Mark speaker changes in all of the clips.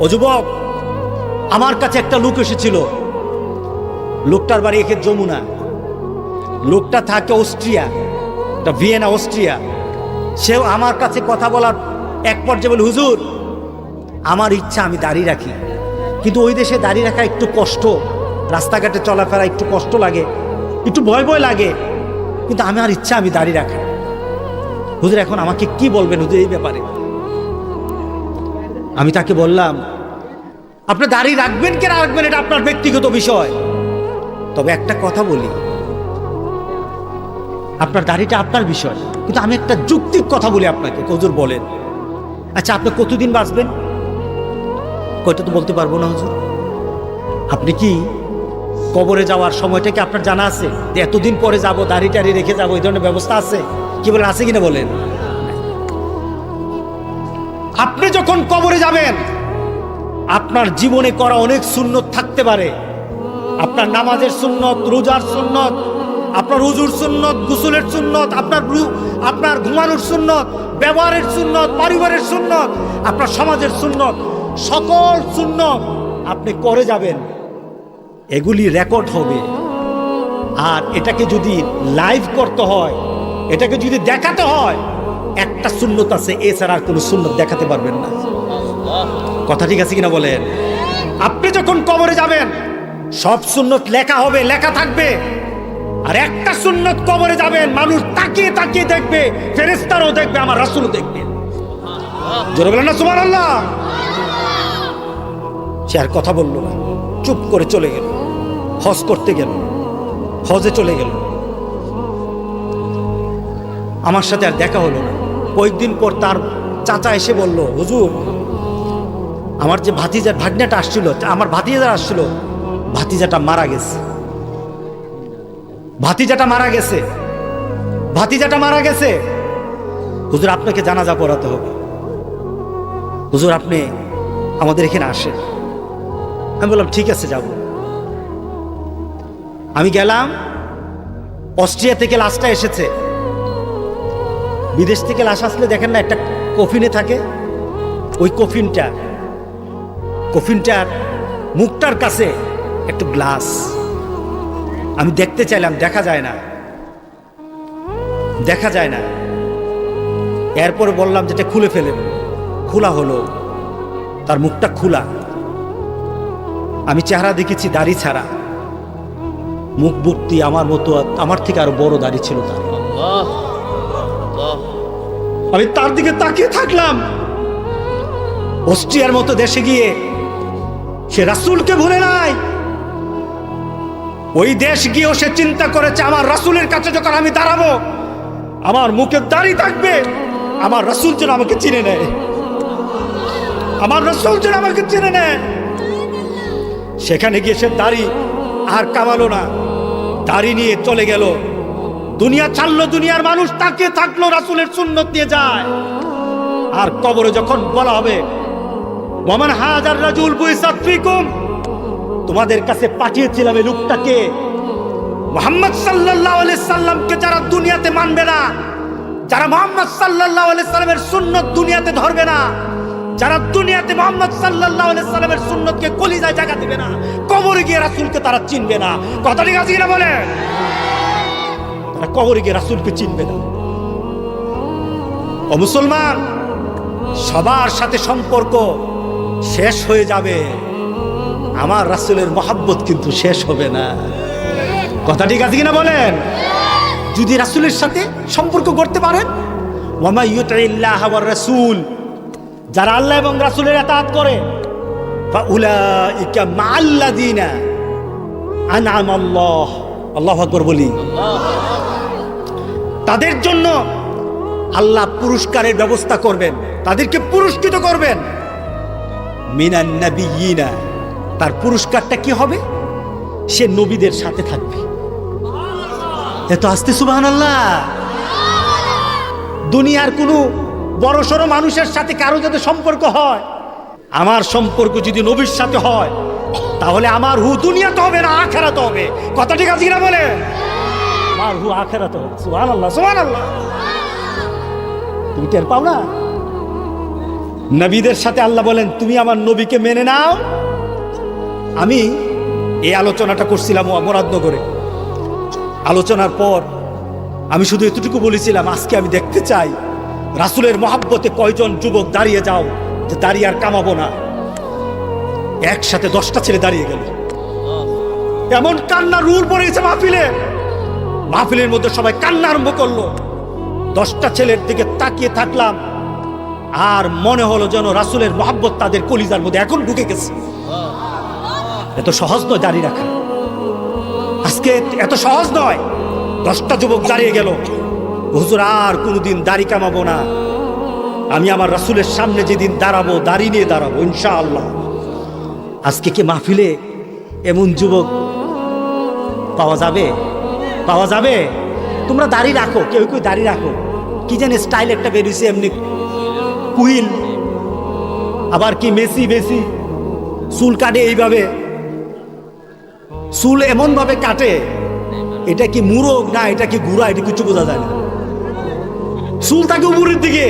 Speaker 1: ও যুবক, আমার কাছে একটা লোক এসেছিল। লোকটার বাড়ি একে যমুনা। লোকটা থাকে অস্ট্রিয়া ভিয়েনা অস্ট্রিয়া। সেও আমার কাছে কথা বলার এক পর্যায়ে বলে, হুজুর, আমার ইচ্ছা আমি দাঁড়িয়ে রাখি। কিন্তু ওই দেশে দাঁড়িয়ে রাখা একটু কষ্ট, রাস্তাঘাটে চলাফেরা একটু কষ্ট লাগে, একটু ভয় ভয় লাগে। কিন্তু আমার ইচ্ছা আমি দাঁড়িয়ে রাখা। হুজুর, এখন আমাকে কি বলবেন হুজুর এই ব্যাপারে? আমি তাকে বললাম আপনি দাড়ি রাখবেন কে রাখবেন এটা আপনার ব্যক্তিগত বিষয়। তবে একটা কথা বলি, আপনার দাড়িটা আপনার বিষয়, কিন্তু আমি একটা যুক্তিক কথা বলি আপনাকে হুজুর বলেন। আচ্ছা আপনি কতদিন বাঁচবেন? কয়টা তো বলতে পারব না, হুজুর। আপনি কি কবরে যাওয়ার সময়টা কি আপনার জানা আছে? যে এতদিন পরে যাব, দাড়ি টাড়ি রেখে যাব, এই ধরনের ব্যবস্থা আছে? কি বলেন, আছে কিনা বলেন? আপনি যখন কবরে যাবেন, আপনার জীবনে করা অনেক সুন্নত থাকতে পারে। আপনার নামাজের সুন্নত, রোজার সুন্নত, আপনার উজুর সুন্নত, গুসুলের সুন্নত, আপনার আপনার ঘুমানোর সুন্নত, ব্যবহারের সুন্নত, পরিবারের সুন্নত, আপনার সমাজের সুন্নত, সকল সুন্নত আপনি করে যাবেন। এগুলি রেকর্ড হবে। আর এটাকে যদি লাইভ করতে হয়, এটাকে যদি দেখাতে হয় একটা সুন্নত আছে, এছাড়া আর কোনো সুন্নত দেখাতে পারবেন না। কথা ঠিক আছে কিনা বলেন? আপনি যখন কবরে যাবেন, সব সুন্নত লেখা হবে, লেখা থাকবে। আর একটা সুন্নত কবরে যাবেন, মানুষ তাকিয়ে তাকিয়ে দেখবে ফেরেস্তারও দেখবে, আমার রাসুলও দেখবে। জোরে বলেন না আল্লাহ সে আর কথা বলল না, চুপ করে চলে গেল, হজ করতে গেল, হজে চলে গেল। আমার সাথে আর দেখা হলো না। কয়েকদিন পর তার চাচা এসে বলল, হুজুর, আমার যে ভাতিজার ভাগ্নাটা আসছিল, আমার ভাতিজা আসছিল, ভাতিজাটা মারা গেছে। ভাতিজাটা মারা গেছে। ভাতিজাটা মারা গেছে। হুজুর, আপনাকে জানাজা পড়াতে হবে। হুজুর, আপনি আমাদের এখানে আসেন। আমি বললাম, ঠিক আছে, যাব। আমি গেলাম, অস্ট্রিয়া থেকে লাস্টটা এসেছে। বিদেশ থেকে লাশ আসলে দেখেন না, একটা কফিনে থাকে। ওই কফিনটা, কফিনটার মুখটার কাছে একটু গ্লাস। আমি দেখতে চাইলাম, দেখা যায় না। দেখা যায় না। এরপরে বললাম যেটা খুলে ফেলেন খোলা হলো। তার মুখটা খোলা। আমি চেহারা দেখেছি দাড়ি ছাড়া। মুখ বুকটি আমার মতো, আমার থেকে আরও বড় দাড়ি ছিল তার। আমি তার দিকে তাকিয়ে থাকলাম। অস্ট্রিয়ার মতো দেশে গিয়ে সে রাসুলকে ভুলে নাই। ওই দেশ গিয়েও সে চিন্তা করেছে, আমার রাসুলের কাছে যখন আমি দাঁড়াবো, আমার মুখে দাড়ি থাকবে, আমার রাসুল যেন আমাকে চিনে নেয়। আমার রসুল যেন আমাকে চিনে নেয়। সেখানে গিয়ে সে দাড়ি আর কামালো না। দাড়ি নিয়ে চলে গেল। দুনিয়া ছাড়লো দুনিয়ার মানুষ, তাকে থাকল রাসুলের সুন্নত দিয়ে যায়। আর কবরে যখন বলা হবে, ওমান হাজার রাজুল বুইসাফিকুম তোমাদের কাছে পাঠিয়েছিলাম এই লোকটাকে। মোহাম্মদ আলাইহি সাল্লামকে যারা দুনিয়াতে মানবে না, যারা মোহাম্মদ আলাইহি সাল্লামের সুন্নত দুনিয়াতে ধরবে না, যারা দুনিয়াতে মোহাম্মদ আলাইহি সাল্লামের সুন্নতকে কলিজায় জায়গা দিবে না, কবরে গিয়ে রাসূলকে তারা চিনবে না। কথা ঠিক আছে কিনা বলে তারা কবরে গিয়ে রাসূলকে চিনবে না। ও মুসলমান, সবার সাথে সম্পর্ক শেষ হয়ে যাবে। আমার রাসূলের মহাব্বত কিন্তু শেষ হবে না। কথা ঠিক আছে কিনা বলেন? যদি রাসুলের সাথে সম্পর্ক করতে পারেন রাসূল, যারা আল্লাহ এবং রাসূলের এতাআত করে মাআল্লাযিনা আনআমা আল্লাহ আল্লাহু বলি। তাদের জন্য আল্লাহ পুরস্কারের ব্যবস্থা করবেন, তাদেরকে পুরস্কৃত করবেন। মিনান নাবিয়িনা, তার পুরস্কারটা কি হবে? সে নবীদের সাথে থাকবে। এত আসতে সুবাহান আল্লাহ দুনিয়ার কোনো বড় সড়ো মানুষের সাথে কারও যাতে সম্পর্ক হয়, আমার সম্পর্ক যদি নবীর সাথে হয়, তাহলে আমার হু দুনিয়া তো হবে না আখেরাতে হবে। কথা ঠিক আছে কিনা বলে আমার হু আখেরাতে সুহান আল্লাহ সুহান আল্লাহ তুমি টের পাও না? নবীদের সাথে আল্লাহ বলেন, তুমি আমার নবীকে মেনে নাও। আমি এই আলোচনাটা করছিলাম মোরাদনগরে। আলোচনার পর আমি শুধু এতটুকু বলেছিলাম, আজকে আমি দেখতে চাই, রাসুলের মহাব্বতে কয়জন যুবক দাঁড়িয়ে যাও যে দাঁড়িয়ে আর কামাবো না। একসাথে দশটা ছেলে দাঁড়িয়ে গেল। এমন কান্না রুল পড়ে গেছে মাহফিলে। মাহফিলের মধ্যে সবাই কান্না আরম্ভ করল। দশটা ছেলের দিকে তাকিয়ে থাকলাম। আর মনে হলো যেন রাসুলের মহাব্বত তাদের কলিজার মধ্যে এখন ঢুকে গেছে। এত সহজ নয় দাঁড়িয়ে রাখা। আজকে এত সহজ নয়। দশটা যুবক দাঁড়িয়ে গেল। হুজুর, আর কোনোদিন দাড়ি কামাবো না। আমি আমার রাসুলের সামনে যেদিন দাঁড়াবো, দাড়ি নিয়ে দাঁড়াবো, ইনশাআল্লাহ। আজকে কি মাহফিলে এমন যুবক পাওয়া যাবে? পাওয়া যাবে? তোমরা দাড়ি রাখো, কেউ কেউ দাড়ি রাখো। কি জানি স্টাইল একটা বেরিয়েছে এমনি। কুইল আবার কি মেসি বেশি চুল কাটে এইভাবে। চুল এমনভাবে কাটে, এটা কি মুরগ? না, এটা কি গুড়া এটা কিছু বোঝা যায় না। চুল থাকে উপরের দিকে।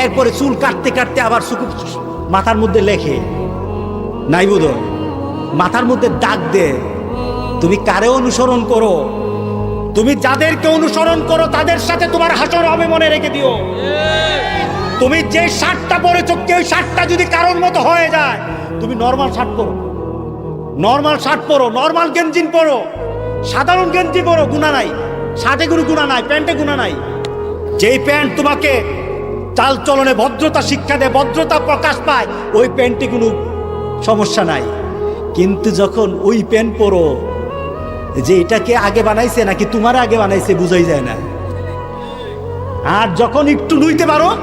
Speaker 1: এরপরে চুল কাটতে কাটতে আবার সুকু মাথার মধ্যে লেখে, নাই বোধ মাথার মধ্যে দাগ দে তুমি কারে অনুসরণ করো? তুমি যাদেরকে অনুসরণ করো, তাদের সাথে তোমার হাসর হবে মনে রেখে দিও। তুমি যে শার্টটা পরেছো, কেউ শার্টটা যদি কারোর মতো হয়ে যায়, তুমি নর্মাল শার্ট পরো। নর্মাল শার্ট পরো নর্মাল গেঞ্জিন পরো। সাধারণ গেঞ্জি পরো, গুণা নাই। শার্টে কোনো গুণা নাই, প্যান্টে গুণা নাই। যেই প্যান্ট তোমাকে চাল চলনে ভদ্রতা শিক্ষা দেয়, ভদ্রতা প্রকাশ পায়, ওই প্যান্টে কোনো সমস্যা নাই। কিন্তু যখন ওই প্যান্ট পরো যে এটাকে আগে বানাইছে নাকি তোমার আগে বানাইছে বুঝাই যায় না। আর যখন একটু নুইতে পারো,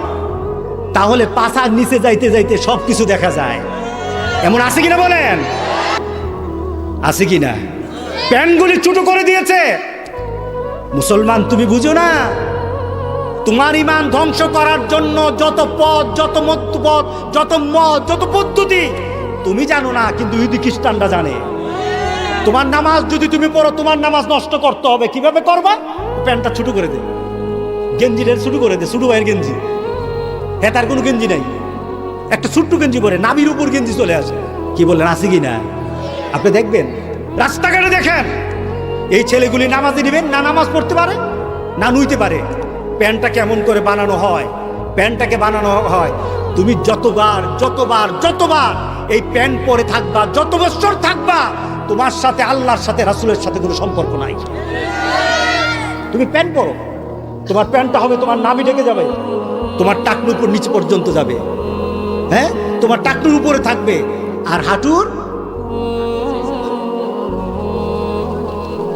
Speaker 1: তাহলে পাশার নিচে যাইতে যাইতে সব কিছু দেখা যায়। এমন আছে কিনা বলেন? আছে কিনা? প্যানগুলি ছোটো করে দিয়েছে। মুসলমান, তুমি বুঝো না? তোমার ইমান ধ্বংস করার জন্য যত পথ, যত মধ্যপথ, যত মত, যত পদ্ধতি, তুমি জানো না, কিন্তু ইহুদি খ্রিস্টানরা জানে। তোমার নামাজ যদি তুমি পড়ো, তোমার নামাজ নষ্ট করতে হবে। কীভাবে করবা? প্যান্টটা ছুটু করে দে। গেঞ্জিটা ছোট করে দে, ছোট ভাইয়ের গেঞ্জি। হ্যাঁ তার কোনো গেঞ্জি নাই। একটা ছোট্ট গেঞ্জি পরে নাবির উপর গেঞ্জি চলে আসে। কি বললেন, আছে কি না আপনি দেখবেন, রাস্তাঘাটে দেখেন, এই ছেলেগুলি নামাজে নেবেন, না নামাজ পড়তে পারে, না নুইতে পারে। প্যান্টটা কেমন করে বানানো হয়? প্যান্টটাকে বানানো হয়, তুমি যতবার যতবার যতবার এই প্যান্ট পরে থাকবা, যত বছর থাকবা তোমার সাথে আল্লাহর সাথে রাসুলের সাথে কোনো সম্পর্ক নাই। তুমি প্যান্ট পরো। তোমার প্যান্টটা হবে, তোমার নামি ঢেকে যাবে। তোমার টাকনুর উপর নিচে পর্যন্ত যাবে। হ্যাঁ? তোমার টাকনুর উপরে থাকবে। আর হাঁটুর?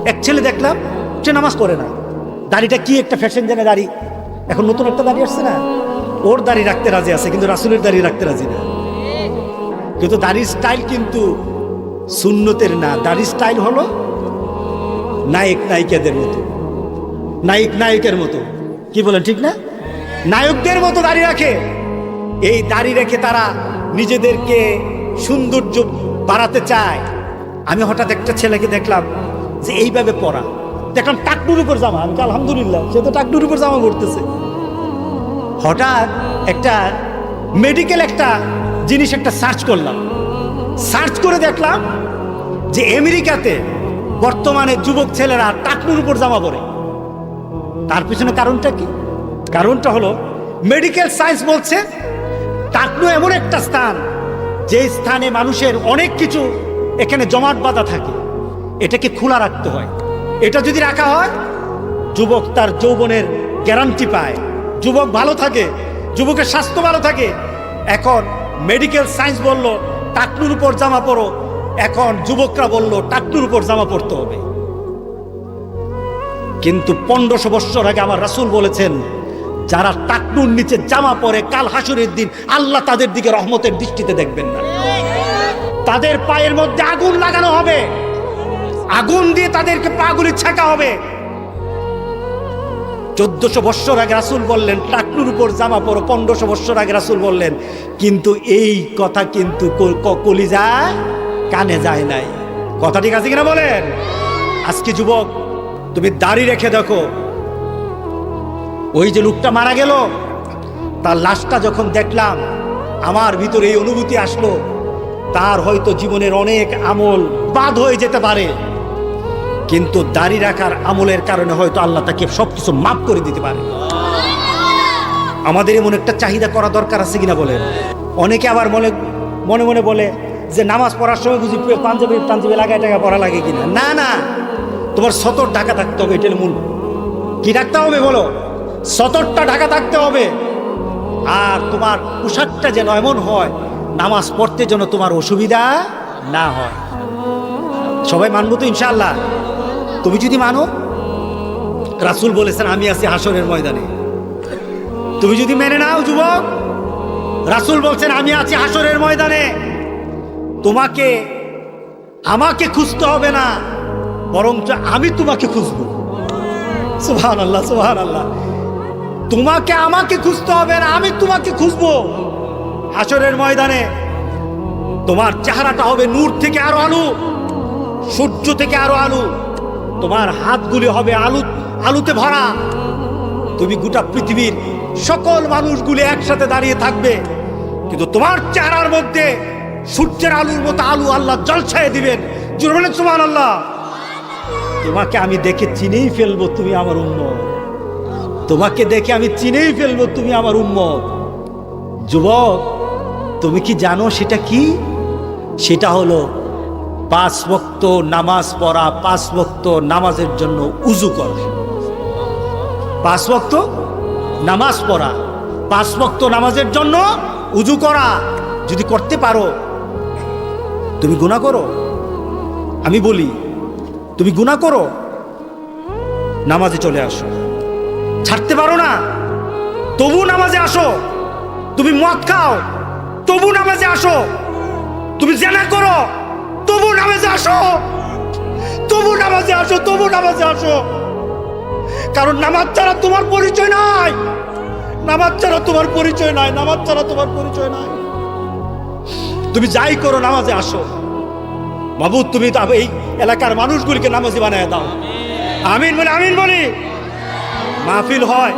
Speaker 1: এক ছেলে দেখলাম, সে নামাজ পড়ে না। দাড়িটা কি একটা ফ্যাশন জানে দাড়ি? এখন নতুন একটা দাড়ি আসছে না? ওর দাড়ি রাখতে রাজি আছে, কিন্তু রাসুলের দাড়ি রাখতে রাজি না। কিন্তু দাড়ির স্টাইল কিন্তু সুন্নতের না দাড়ির স্টাইল হলো নায়ক, নায়িকাদের মতো। নায়ক, নায়কের মতো। কি বলেন ঠিক না? নায়কদের মতো দাড়ি রাখে। এই দাড়ি রেখে তারা নিজেদেরকে সৌন্দর্য বাড়াতে চায়। আমি হঠাৎ একটা ছেলেকে দেখলাম যে এইভাবে পরা। দেখলাম টাকডুর উপর জামা। আমি আলহামদুলিল্লাহ, সে তো টাকডুর উপর জামা পড়তেছে হঠাৎ একটা মেডিকেল একটা জিনিস একটা সার্চ করলাম। সার্চ করে দেখলাম যে আমেরিকাতে বর্তমানে যুবক ছেলেরা টাকনুর উপর জামা পরে। তার পিছনে কারণটা কি? কারণটা হলো মেডিকেল সায়েন্স বলছে টাকনু এমন একটা স্থান যে স্থানে মানুষের অনেক কিছু এখানে জমাট বাঁধা থাকে। এটাকে খোলা রাখতে হয়। এটা যদি রাখা হয়, যুবক তার যৌবনের গ্যারান্টি পায়। যুবক ভালো থাকে, যুবকের স্বাস্থ্য ভালো থাকে। এখন মেডিকেল সায়েন্স বলল টাকনুর উপর জামা পরো। এখন যুবকরা বলল, টাকনুর উপর জামা পরতে হবে। কিন্তু পনেরোশো বৎসর আগে আমার রাসূল বলেছেন, যারা টাকনুর নিচে জামা পরে, কাল হাসুরের দিন আল্লাহ তাদের দিকে রহমতের দৃষ্টিতে দেখবেন না। তাদের পায়ের মধ্যে আগুন লাগানো হবে। আগুন দিয়ে তাদেরকে পাগুলি ছাঁকা হবে। চোদ্দশো বৎসর আগে রাসুল বললেন, টাকনুর উপর জামা পরো। পনেরোশো বৎসর আগে রাসুল বললেন, কিন্তু এই কথা কিন্তু ক- ক- কলিজায় কানে যায় নাই। কথা ঠিক আছে কিনা বলেন? আজকে যুবক, তুমি দাড়ি রেখে দেখো, ওই যে লোকটা মারা গেল, তার লাশটা যখন দেখলাম, আমার ভিতরে এই অনুভূতি আসলো, তার হয়তো জীবনের অনেক আমল বাদ হয়ে যেতে পারে। কিন্তু দাড়ি রাখার আমলের কারণে হয়তো আল্লাহ তাকে সব কিছু মাফ করে দিতে পারে। আমাদের এমন একটা চাহিদা করা দরকার আছে কিনা বলেন? অনেকে আবার মনে মনে মনে বলে যে নামাজ পড়ার সময় বুঝি পাঞ্জাবি পাঞ্জাবি লাগায় টাকা পড়া লাগে কিনা? না না। তোমার সতর ঢাকা থাকতে হবে এটার মূল। কি রাখতে হবে বলো? সতরটা ঢাকা থাকতে হবে। আর তোমার পোশাকটা যেন এমন হয়, নামাজ পড়তে যেন তোমার অসুবিধা না হয়। সবাই মানবো তো ইনশাল্লাহ তুমি যদি মানো, রাসুল বলেছেন, আমি আছি হাসরের ময়দানে। তুমি যদি মেনে নাও, যুবক, রাসুল বলছেন, আমি আছি হাসরের ময়দানে। তোমাকে, আমাকে খুঁজতে হবে না, বরঞ্চ আমি তোমাকে খুঁজবো। সুহান আল্লাহ সুহান আল্লাহ তোমাকে, আমাকে খুঁজতে হবে না, আমি তোমাকে খুঁজবো। হাসরের ময়দানে তোমার চেহারাটা হবে নূর থেকে আরও আলু, সূর্য থেকে আরও আলু। তোমার হাতগুলি হবে আলু, আলুতে ভরা। তুমি গোটা পৃথিবীর সকল মানুষগুলি একসাথে দাঁড়িয়ে থাকবে। কিন্তু তোমার চেহারার মধ্যে সূর্যের আলুর মতো আলু আল্লাহ জল জলছায় দিবেন। জুরবেন সুমান আল্লাহ তোমাকে আমি দেখে চিনেই ফেলব তুমি আমার উম্মত। তোমাকে দেখে আমি চিনেই ফেলব তুমি আমার উম্মত। যুবক, তুমি কি জানো সেটা কি? সেটা হলো পাঁচ বক্ত নামাজ পড়া, পাঁচ বক্ত নামাজের জন্য উজু করা পাঁচ বক্ত নামাজ পড়া, পাঁচ বক্ত নামাজের জন্য উজু করা। যদি করতে পারো, তুমি গুণা করো। আমি বলি, তুমি গুণা করো, নামাজে চলে আসো। ছাড়তে পারো না, তবু নামাজে আসো। তুমি মদ খাও, তবু নামাজে আসো। তুমি জেনা করো। তবু নামাজে আসো। তবু নামাজে আসো, তবু নামাজে আসো। কারণ নামাজ ছাড়া তোমার পরিচয় নাই। নামাজ ছাড়া তোমার পরিচয় নাই, নামাজ ছাড়া তোমার পরিচয় নাই। তুমি যাই করো, নামাজে আসো। বাবু তুমি এই এলাকার মানুষগুলিকে নামাজি বানায় দাও। আমিন বলি আমিন বলি। মাহফিল হয়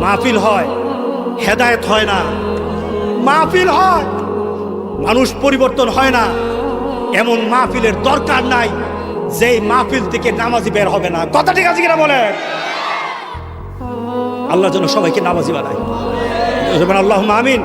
Speaker 1: মাহফিল হয়, হেদায়েত হয় না। মাহফিল হয়, মানুষ পরিবর্তন হয় না। এমন মাহফিলের দরকার নাই, যেই মাহফিল থেকে নামাজি বের হবে না। কথা ঠিক আছে কিনা বলে আল্লাহ যেন সবাইকে নামাজি বানায়। আল্লাহ আমিন।